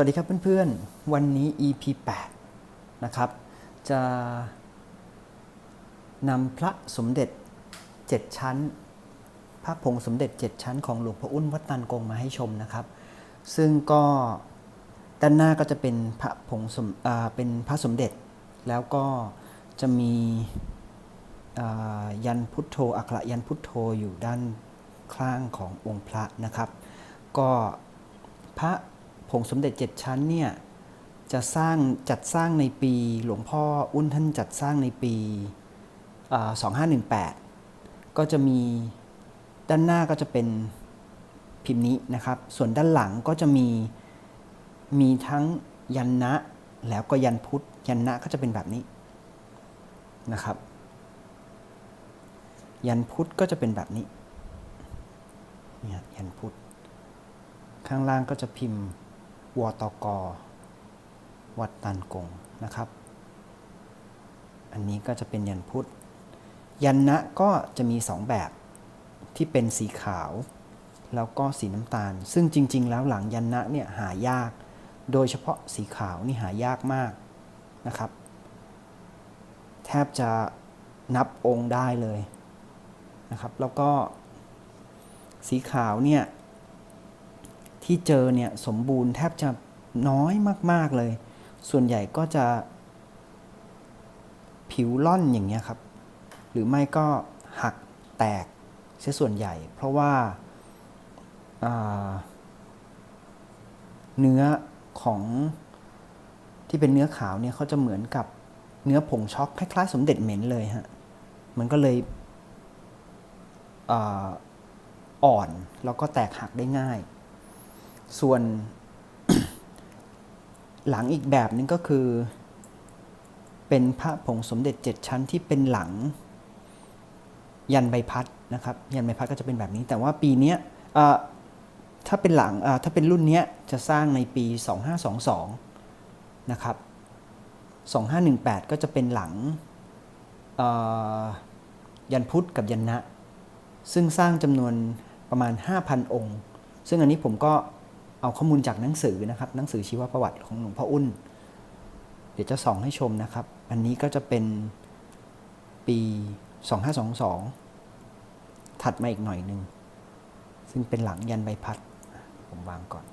วัสดีครับเพื่อนๆ วันนี้ EP 8 นะครับ จะนำพระสมเด็จ 7 ชั้น พระผงสมเด็จ 7 ชั้นของหลวงพ่ออุ้นวัดตันกงมาให้ชมนะครับ ซึ่งก็ด้านหน้าก็จะเป็นพระผงสมเป็นพระสมเด็จ แล้วก็จะมียันพุทโธอักขระยันพุทโธอยู่ด้านข้างขององค์พระนะครับ ก็พระ ผงสมเด็จเจ็ดชั้นเนี่ยจะสร้างจัดสร้างในปีหลวงพ่ออุ้นท่านจัดสร้างในปีอ่า2518 ก็จะมีด้านหน้าก็จะเป็นพิมพ์นี้นะครับ ส่วนด้านหลังก็จะมีมีทั้งยันนะแล้วก็ยันพุทธยันนะก็จะเป็นแบบนี้นะครับ ยันพุทธก็จะเป็นแบบนี้เนี่ยยันพุทธข้างล่างก็จะพิมพ์ วตก วัดตันกงนะครับ อันนี้ก็จะเป็นยันพุทธ ยันนะก็จะมีสองแบบที่เป็นสีขาว แล้วก็สีน้ำตาล ซึ่งจริง ๆ แล้วหลังยันนะเนี่ยหายาก โดยเฉพาะสีขาวนี่หายากมากนะครับ แทบจะนับองค์ได้เลยนะครับ แล้วก็สีขาวเนี่ย ที่เจอเนี่ยสมบูรณ์แทบจะน้อยมาก ๆ เลย ส่วนใหญ่ก็จะผิวล่อนอย่างเงี้ยครับ หรือไม่ก็หักแตกเสียส่วนใหญ่ เพราะว่าาเนื้อของที่เป็นเนื้อขาวเนี่ยเขาจะเหมือนกับเนื้อผงช็อกคล้ายๆ สมเด็จเหม็นเลยฮะ มันก็เลยอาอ่อนแล้วก็แตกหักได้ง่าย ส่วนหลังอีกแบบนึงก็คือ เป็นพระผงสมเด็จเจ็ดชั้นที่เป็นหลัง ยันใบพัดนะครับ ยันใบพัดก็จะเป็นแบบนี้ แต่ว่าปีนี้ถ้าเป็นหลังถ้าเป็นรุ่นนี้จะสร้างในปี 2522 นะครับ 2518 ก็จะเป็นหลังยันพุทธกับยันนะ ซึ่งสร้างจำนวนประมาณ 5,000 องค์ ซึ่งอันนี้ผมก็ เอาข้อมูลจากหนังสือนะครับหนังสือชีวประวัติของหลวงพ่ออุ้น เดี๋ยวจะส่องให้ชมนะครับ อันนี้ก็จะเป็นปี 2522 ถัดมาอีกหน่อยหนึ่งซึ่งเป็นหลังยันใบพัด ผมวางก่อน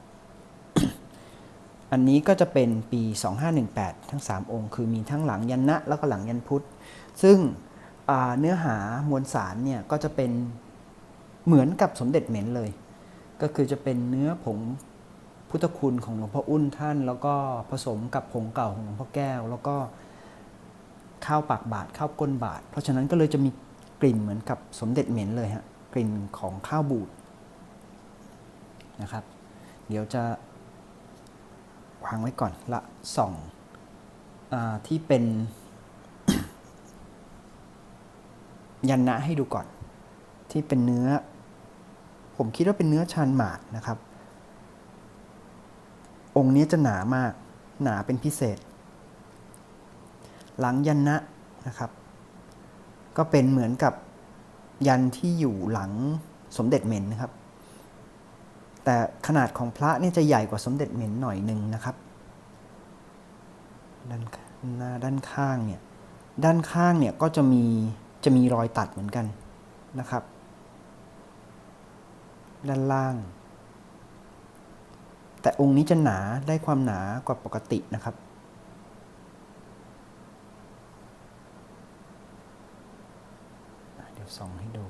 อันนี้ก็จะเป็นปี 2518 ทั้ง 3 องค์ คือมีทั้งหลังยันนะแล้วก็หลังยันพุทธ ซึ่งเนื้อหามวลสารเนี่ยก็จะเป็นเหมือนกับสมเด็จเหม็นเลย ก็คือจะเป็นเนื้อผง พุทธคุณของหลวงพ่ออุ้นท่าน แล้วก็ผสมกับผงเก่าของหลวงพ่อแก้ว แล้วก็ข้าวปากบาทข้าวก้นบาท เพราะฉะนั้นก็เลยจะมีกลิ่นเหมือนกับสมเด็จเหม็นเลยฮะกลิ่นของข้าวบูดนะครับ เดี๋ยวจะวางไว้ก่อนละส่องอที่เป็นยันนะให้ดูก่อน ที่เป็นเนื้อ ผมคิดว่าเป็นเนื้อชานหมากนะครับ องค์นี้จะหนามาก หนาเป็นพิเศษ หลังยันนะนะครับ ก็เป็นเหมือนกับยันที่อยู่หลังสมเด็จเหม็นนะครับ แต่ขนาดของพระนี่จะใหญ่กว่าสมเด็จเหม็นหน่อยหนึ่งนะครับด้านหน้าด้านข้างเนี่ยด้านข้างเนี่ยก็จะมีจะมีรอยตัดเหมือนกันนะครับ ด้านล่าง แต่องค์นี้จะหนาได้ความหนากว่าปกตินะครับ เดี๋ยวส่องให้ดู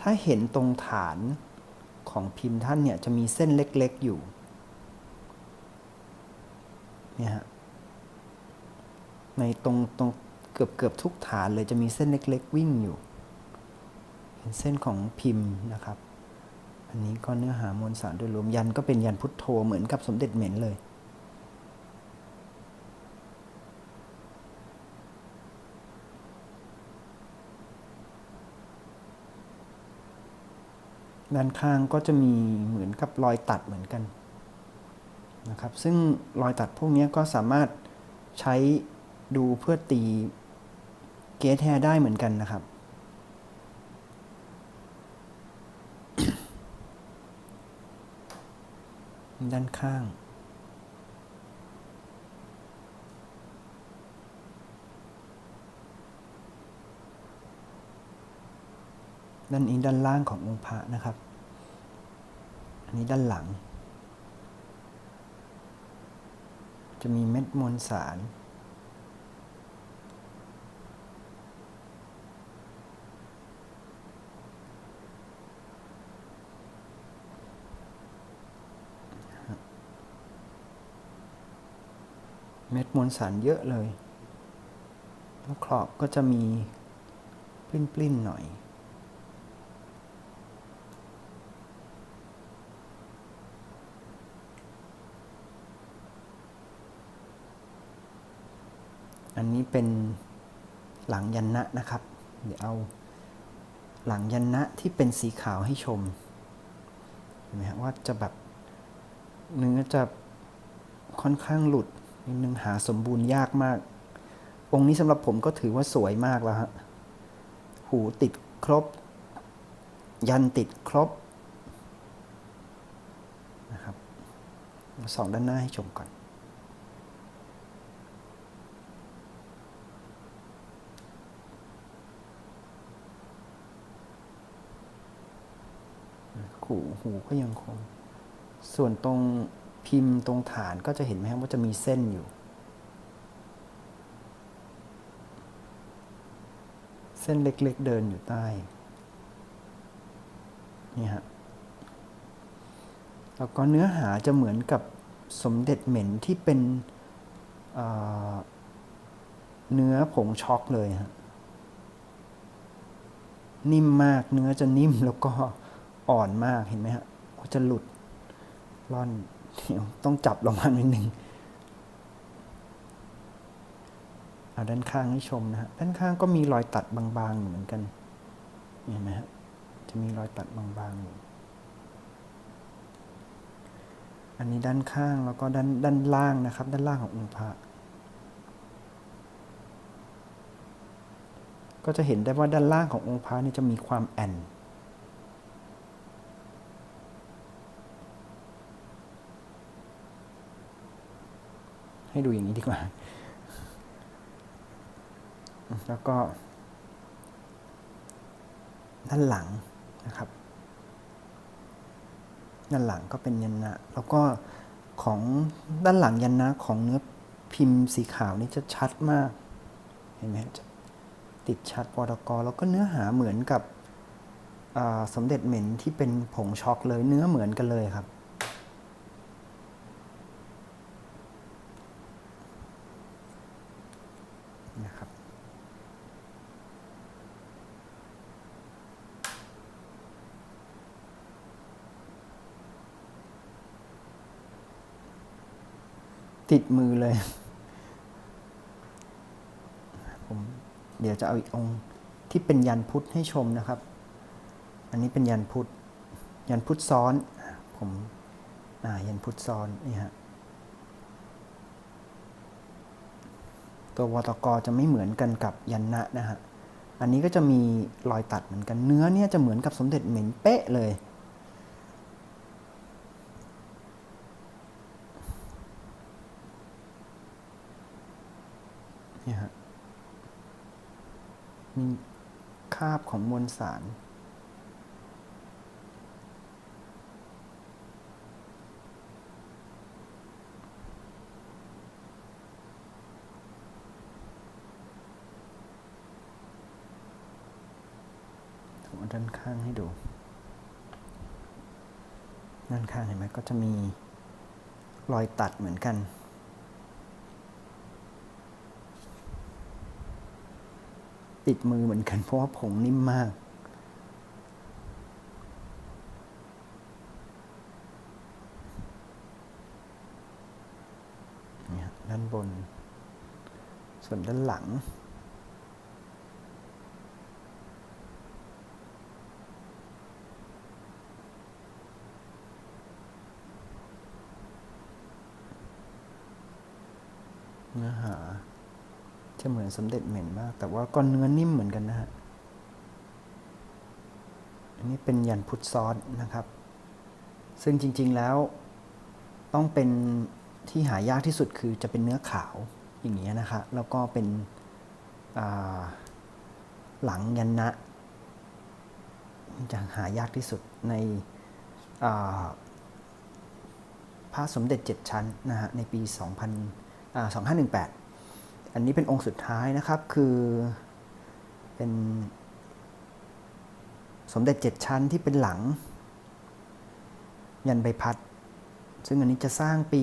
ถ้าเห็นตรงฐานของพิมพ์ท่านเนี่ยจะมีเส้นเล็กๆอยู่เนี่ยฮะในตรงตรง เกือบเกือบทุกฐานเลยจะมีเส้นเล็ก ๆ วิ่งอยู่ เป็นเส้นของพิมพ์นะครับ อันนี้ก็เนื้อหามวลสารโดยรวมยันก็เป็นยันพุทโธเหมือนกับสมเด็จเหม็นเลยด้านข้างก็จะมีเหมือนกับรอยตัดเหมือนกันนะครับ ซึ่งรอยตัดพวกนี้ก็สามารถใช้ดูเพื่อตี เกสแฮร์ได้เหมือนกันนะครับ ด้านข้าง ด้านนี้ด้านล่างขององค์พระนะครับ อันนี้ด้านหลัง จะมีเม็ดมวลสาร เม็ดมวลสารเยอะเลย แล้วขอบก็จะมีปลิ้นๆหน่อย อันนี้เป็นหลังยันนะนะครับ เดี๋ยวเอาหลังยันนะที่เป็นสีขาวให้ชม เห็นไหมฮะว่าจะแบบเนื้อจะค่อนข้างหลุด นิดนึงหาสมบูรณ์ยากมาก องค์นี้สำหรับผมก็ถือว่าสวยมากแล้วฮะ หูติดครบ ยันติดครบนะครับสองด้านหน้าให้ชมก่อนหูหูก็ยังคง ส่วนตรง พิมพ์ตรงฐานก็จะเห็นไหมครับว่าจะมีเส้นอยู่ เส้นเล็กๆเดินอยู่ใต้ นี่ฮะ แล้วก็เนื้อหาจะเหมือนกับสมเด็จเหม็นที่เป็นเเนื้อผงช็อกเลยฮะ นิ่มมากเนื้อจะนิ่มแล้วก็อ่อนมากเห็นไหมฮะว่าจะหลุดร่อน ต้องจับลงมานิดนึงเอาด้านข้างให้ชมนะฮะด้านข้างก็มีรอยตัดบางๆเหมือนกันเห็นไหมฮะจะมีรอยตัดบางๆอยู่อันนี้ด้านข้างแล้วก็ด้านด้านล่างนะครับ ด้านล่างขององค์พระก็จะเห็นได้ว่าด้านล่างขององค์พระนี่จะมีความแอน ให้ดูอย่างนี้ดีกว่า แล้วก็ ด้านหลังนะครับ ด้านหลังก็เป็นยันนะ แล้วก็ของด้านหลังยันนะของเนื้อพิมพ์สีขาวนี่จะชัดมาก เห็นไหมจะติดชัดวรกรแล้วก็เนื้อหาเหมือนกับสมเด็จเหม็นที่เป็นผงช็อกเลยเนื้อเหมือนกันเลยครับ ติดมือเลย ผมเดี๋ยวจะเอาอีกองค์ที่เป็นยันพุทธให้ชมนะครับ อันนี้เป็นยันพุทธ ยันพุทธซ้อน ผมยันพุทธซ้อนนี่ฮะ ตัววตกจะไม่เหมือนกันกับยันนะนะฮะ อันนี้ก็จะมีรอยตัดเหมือนกัน เนื้อเนี่ยจะเหมือนกับสมเด็จเหม็นเป๊ะเลย เนี่ยฮะ มีคาบของมวลสาร ด้านข้างให้ดู ด้านข้างเห็นไหมก็จะมีรอยตัดเหมือนกัน ติดมือเหมือนกันเพราะว่าผงนิ่มมากเนี่ยด้านบน ส่วนด้านหลัง เนื้อหา จะเหมือนสมเด็จเหม็นมาก แต่ว่าก็เนื้อนิ่มเหมือนกันนะฮะ อันนี้เป็นยันพุทธซอสนะครับ ซึ่งจริง ๆแล้วต้องเป็นที่หายากที่สุดคือจะเป็นเนื้อขาวอย่างเงี้ยนะคะ แล้วก็เป็นหลังยันนะจะหายากที่สุดในพระสมเด็จ7ชั้นนะฮะในปี 2000อ่า2518 อันนี้เป็นองค์สุดท้ายนะครับคือเป็นสมเด็จ7ชั้นที่เป็นหลัง ยันใบพัด ซึ่งอันนี้จะสร้างปี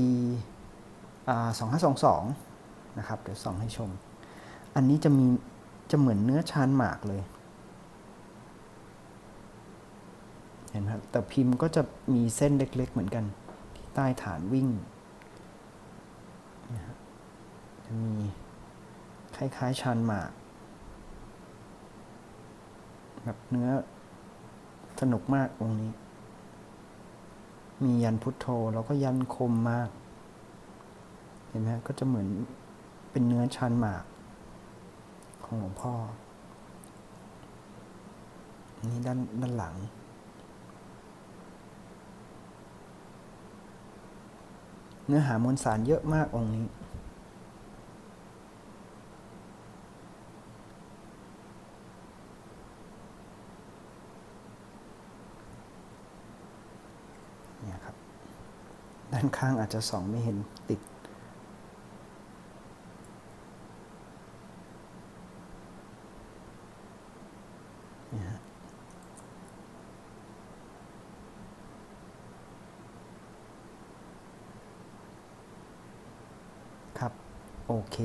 อ่า2522 นะครับ เดี๋ยวส่องให้ชม อันนี้จะมีจะเหมือนเนื้อชานหมากเลย เห็นไหมครับ แต่พิมพ์ก็จะมีเส้นเล็ก ๆ เหมือนกัน ที่ใต้ฐานวิ่งนะจะมี คล้ายๆชานหมาก แบบเนื้อสนุกมากองค์นี้ มียันพุทโธแล้วก็ยันคมมาก เห็นไหมก็จะเหมือนเป็นเนื้อชันหมาก ของหลวงพ่อนนี้ด้านด้านหลังเนื้อหามวลสารเยอะมากองค์นี้ เนี่ยครับ ด้านข้างอาจจะส่องไม่เห็นติดนะครับ โอเค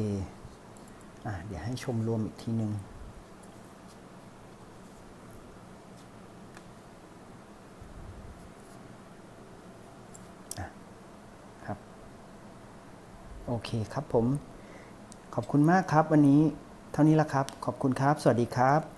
อะ เดี๋ยวให้ชมรวมอีกทีหนึ่ง โอเคครับผม ขอบคุณมากครับวันนี้เท่านี้ละครับ ขอบคุณครับ สวัสดีครับ